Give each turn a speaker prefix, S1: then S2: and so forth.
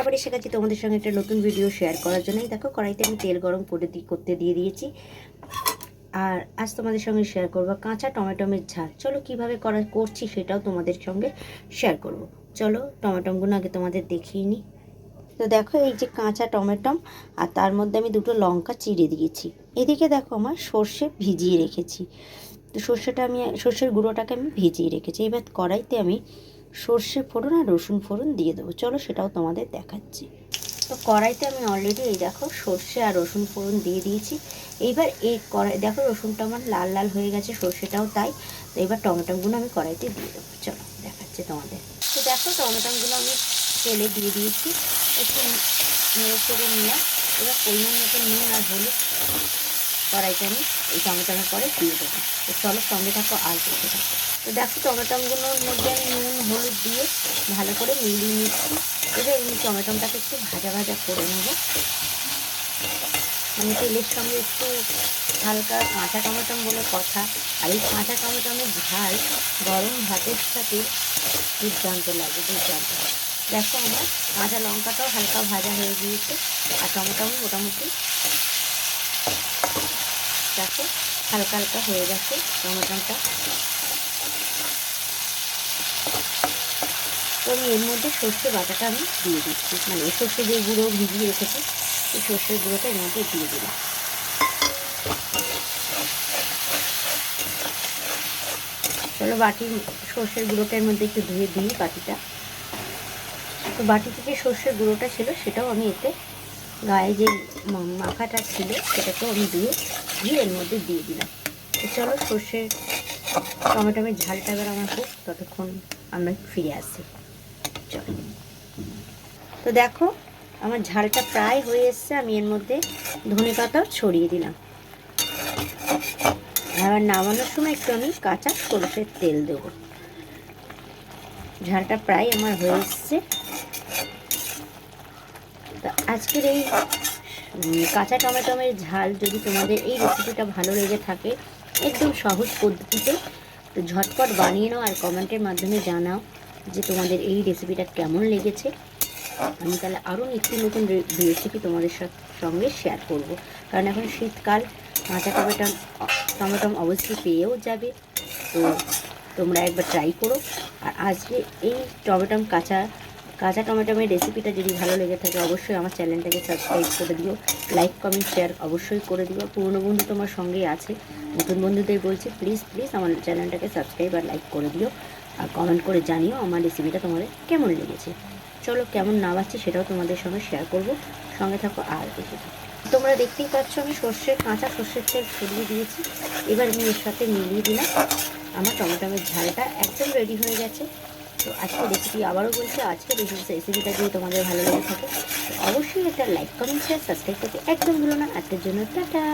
S1: আবার এসে গেছি তোমাদের সঙ্গে একটা নতুন ভিডিও শেয়ার করার জন্যই। দেখো, কড়াইতে আমি তেল গরম করে দি করতে দিয়ে দিয়েছি। আর আজ তোমাদের সঙ্গে শেয়ার করব কাঁচা টমেটোমের ঝাল। চলো, কীভাবে করা করছি সেটাও তোমাদের সঙ্গে শেয়ার করব। চলো টমেটোগুলো আগে তোমাদের দেখিয়ে নিই তো দেখো, এই যে কাঁচা টমেটম, আর তার মধ্যে আমি দুটো লঙ্কা চিড়ে দিয়েছি। এদিকে দেখো, আমার সর্ষে ভিজিয়ে রেখেছি। তো সর্ষেটা আমি সর্ষের গুঁড়োটাকে আমি ভিজিয়ে রেখেছি। এবার কড়াইতে আমি সর্ষে ফোড়ন আর রসুন ফোড়ন দিয়ে দেবো। চলো সেটাও তোমাদের দেখাচ্ছি। তো কড়াইতে আমি অলরেডি এই দেখো সর্ষে আর রসুন ফোড়ন দিয়ে দিয়েছি। এইবার এই কড়াই, দেখো রসুনটা আমার লাল লাল হয়ে গেছে, সর্ষেটাও তাই। তো এবার টমেটোগুলো আমি কড়াইতে দিয়ে দেবো। চলো দেখাচ্ছি তোমাদের। তো দেখো টমেটোগুলো আমি তেলে দিয়ে দিয়েছি। একটু নেড়ে চেড়ে নিয়ে, এবার পরিমাণ মতো নুন আর হলুদ কড়াইতে আমি এই টমেটোর পরে দিয়ে দেবো। তো চলো সঙ্গে থাকো, আর দেখতে থাকো। তো দেখো টমেটোগুলোর মধ্যে আমি নুন, হলুদ দিয়ে ভালো করে মিলিয়ে নিচ্ছি। এবার এই টমেটোটাকে একটু ভাজা ভাজা করে নেব। মানে তেলের সঙ্গে একটু হালকা কাঁচা টমেটম বলে কথা। আর এই কাঁচা টমেটমের ঝাল গরম ভাতের সাথে দুর্দান্ত লাগে, দুর্দান্ত। দেখো আমার কাঁচা লঙ্কাটাও হালকা ভাজা হয়ে গিয়েছে। আর টমেটো মোটামুটি দেখো হালকা হালকা হয়ে গেছে টমেটোটা। তো আমি এর মধ্যে সর্ষে বাটাটা আমি দিয়ে দিচ্ছি। মানে সর্ষে যে গুঁড়ো ভিজিয়ে রেখেছি, এই সর্ষের গুঁড়োটা এর মধ্যে দিয়ে দিলাম। চলো বাটি, সর্ষের গুঁড়োটার মধ্যে একটু ধুয়ে দিই বাটিটা। তো বাটি থেকে সর্ষের গুঁড়োটা ছিল, সেটাও আমি এতে গায়ে যে মাখাটা ছিল, সেটাকেও আমি দিয়ে দিয়ে এর মধ্যে দিয়ে দিলাম। চলো সর্ষের টমেটোমের ঝালটা এবার আমার হোক, ততক্ষণ আমরা ফিরে আসি। চলো। তো দেখো, আমার ঝালটা প্রায় হয়ে এসছে, আমি এর মধ্যে ধনে পাতাও ছড়িয়ে দিলাম। আবার নামানোর সময় একটু আমি কাঁচা সরষের তেল দেবো। ঝালটা প্রায় আমার হয়ে এসছে। তো আজকের এই কাঁচা টমেটোমের ঝাল যদি তোমাদের এই রেসিপিটা ভালো লেগে থাকে, একদম সহজ পদ্ধতিতে, তো ঝটপট বানিয়ে নাও আর কমেন্টের মাধ্যমে জানাও যে তোমাদের এই রেসিপিটা কেমন লেগেছে। আমি তাহলে আরও নিত্য নতুন রেসিপি তোমাদের সঙ্গে শেয়ার করব। কারণ এখন শীতকাল, কাঁচা টমেটো টমেটম অবশ্যই পেয়েও যাবে, তো তোমরা একবার ট্রাই করো। আর আজকে এই টমেটম কাঁচা কাঁচা টমেটোমের রেসিপিটা যদি ভালো লেগে থাকে, অবশ্যই আমার চ্যানেলটাকে সাবস্ক্রাইব করে দিও। লাইক কমেন্ট শেয়ার অবশ্যই করে দিও। পুরনো বন্ধু তোমার সঙ্গেই আছে। নতুন বন্ধুদের বলছি প্লিজ প্লিজ আমার চ্যানেলটাকে সাবস্ক্রাইব আর লাইক করে দিও। আর কমেন্ট করে জানিও আমার রেসিপিটা তোমাদের কেমন লেগেছে। চলো, কেমন না পাচ্ছি সেটাও তোমাদের সঙ্গে শেয়ার করব। সঙ্গে থাকো আর থাকো। তোমরা দেখতেই পাচ্ছ, আমি সর্ষের কাঁচা সর্ষের তেল ছড়িয়ে দিয়েছি। এবার আমি এর সাথে মিলিয়ে দিলাম। আমার টমেটোমের ঝালটা একদম রেডি হয়ে গেছে। তো আজকে রেসিপি আবারও বলছি, আজকে রেসিপিটা যদি তোমাদের ভালো লেগে থাকে, অবশ্যই একটা লাইক কমেন্ট শেয়ার সাবস্ক্রাইব করতে একদম ভুলো না। আজকের জন্য টাটা।